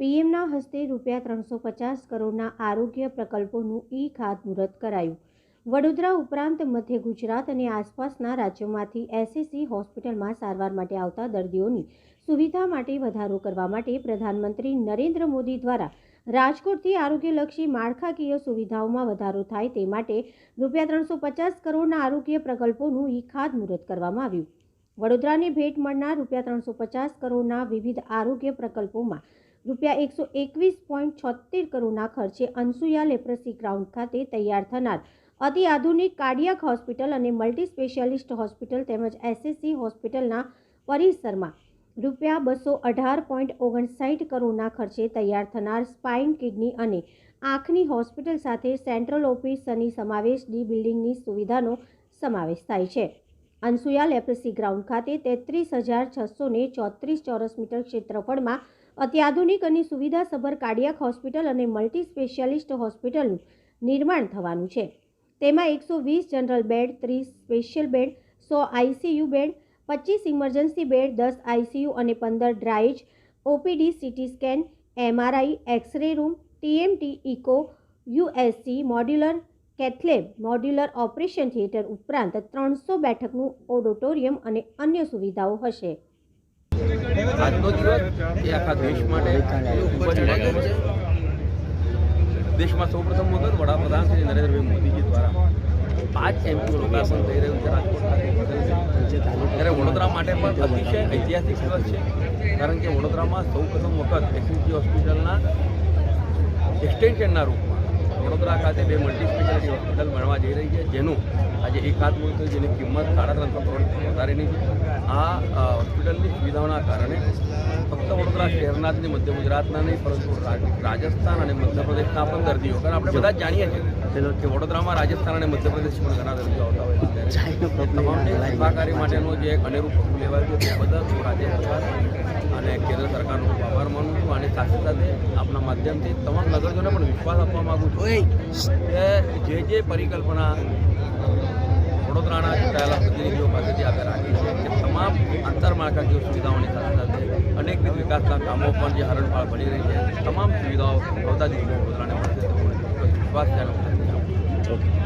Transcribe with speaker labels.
Speaker 1: પીએમના હસ્તે રૂપિયા ત્રણસો પચાસ કરોડના આરોગ્ય પ્રકલ્પોનું ઈ ખાતમુહૂર્ત કરાયું. વડોદરા ઉપરાંત મધ્ય ગુજરાત અને આસપાસના રાજ્યોમાંથી એસએસસી હોસ્પિટલમાં સારવાર માટે આવતા દર્દીઓની સુવિધા માટે વધારો કરવા માટે પ્રધાનમંત્રી નરેન્દ્ર મોદી દ્વારા રાજકોટથી આરોગ્યલક્ષી માળખાકીય સુવિધાઓમાં વધારો થાય તે માટે રૂપિયા ત્રણસો પચાસ કરોડના આરોગ્ય પ્રકલ્પોનું ઈ ખાતમુહૂર્ત કરવામાં આવ્યું. વડોદરાને ભેટ મળનાર રૂપિયા ત્રણસો પચાસ કરોડના વિવિધ આરોગ્ય પ્રકલ્પોમાં રૂપિયા એકસો એકવીસ પોઈન્ટ છોતેર કરોડના ખર્ચે અનસુયા લેપ્રસી ગ્રાઉન્ડ ખાતે તૈયાર થનાર અતિ આધુનિક કાર્ડિયાક હોસ્પિટલ અને મલ્ટી સ્પેશિયાલિસ્ટ હોસ્પિટલ તેમજ એસએસસી હોસ્પિટલના પરિસરમાં રૂપિયા બસો અઢાર પોઈન્ટ ઓગણસાઠ કરોડના ખર્ચે તૈયાર થનાર સ્પાઇન કિડની અને આંખની હોસ્પિટલ સાથે સેન્ટ્રલ ઓફિસની સમાવેશ ડી બિલ્ડિંગની સુવિધાનો સમાવેશ થાય છે. અનસુયા લેપ્રસી ગ્રાઉન્ડ ખાતે તેત્રીસ હજાર છસો ને ચોત્રીસ ચોરસ મીટર ક્ષેત્રફળમાં અત્યાધુનિક અને સુવિધાસભર કાર્ડિયાક હોસ્પિટલ અને મલ્ટી સ્પેશિયાલિસ્ટ હોસ્પિટલનું નિર્માણ થવાનું છે. તેમાં એકસો વીસ જનરલ બેડ, ત્રીસ સ્પેશિયલ બેડ, સો આઈસીયુ બેડ પચીસ ઇમરજન્સી બેડ, દસ આઈસીયુ અને પંદર ડ્રાઇજ OPD, CT scan, MRI, X-ray room, TMT, echo, USC, modular cath lab modular operation theatre ઉપરાંત ત્રણસો બેઠકનું ઓડિટોરિયમ અને અન્ય સુવિધાઓ હશે.
Speaker 2: આજનો દિવસ એ આખા દેશ માટે ખૂબ જ દેશમાં સૌપ્રથમ વખત વડાપ્રધાન શ્રી નરેન્દ્રભાઈ મોદીજી દ્વારા પાંચ એમપીનું લોકાર્પણ થઈ રહ્યું છે. ત્યારે વડોદરા માટે પણ અતિશય ઐતિહાસિક દિવસ છે. કારણ કે વડોદરામાં સૌપ્રથમ વખત એસએમસી હોસ્પિટલના એક્સટેન્શનના રૂપમાં વડોદરા ખાતે બે મલ્ટી સ્પેશિયાલિટી હોસ્પિટલ બનવા જઈ રહી છે જેનું આજે એક હાથ થયું જેની કિંમત સાડા ત્રણસો કરોડથી વધારેની છે. આ હોસ્પિટલની સુવિધાઓના કારણે ફક્ત વડોદરા શહેરના જ મધ્ય ગુજરાતના નહીં પરંતુ રાજસ્થાન અને મધ્યપ્રદેશના પણ દર્દીઓ કારણ આપણે બધા જ જાણીએ છીએ કે વડોદરામાં રાજસ્થાન અને મધ્યપ્રદેશ પણ ઘણા દર્દીઓ આવતા હોય છે. તમામને સેવાકારી માટેનું જે એક અનેરું પગલું લેવાયું છે તે બદલ હું રાજ્ય સરકાર અને કેન્દ્ર સરકારનો આભાર માનું છું. અને સાથે સાથે આપના માધ્યમથી તમામ નગરજોને પણ વિશ્વાસ આપવા માગું છું. કે જે જે પરિકલ્પના વડોદરાના ચૂંટાયેલા પ્રતિનિધિઓ પાસેથી આપણે રાખી છે કે તમામ આંતરમાળખાકીય સુવિધાઓની સાથે સાથે અનેકવિધ વિકાસના કામો પણ જે હરણફાળ બની રહી છે, તમામ સુવિધાઓ આવતા દિવસમાં વડોદરાને મળશે વિશ્વાસ છું.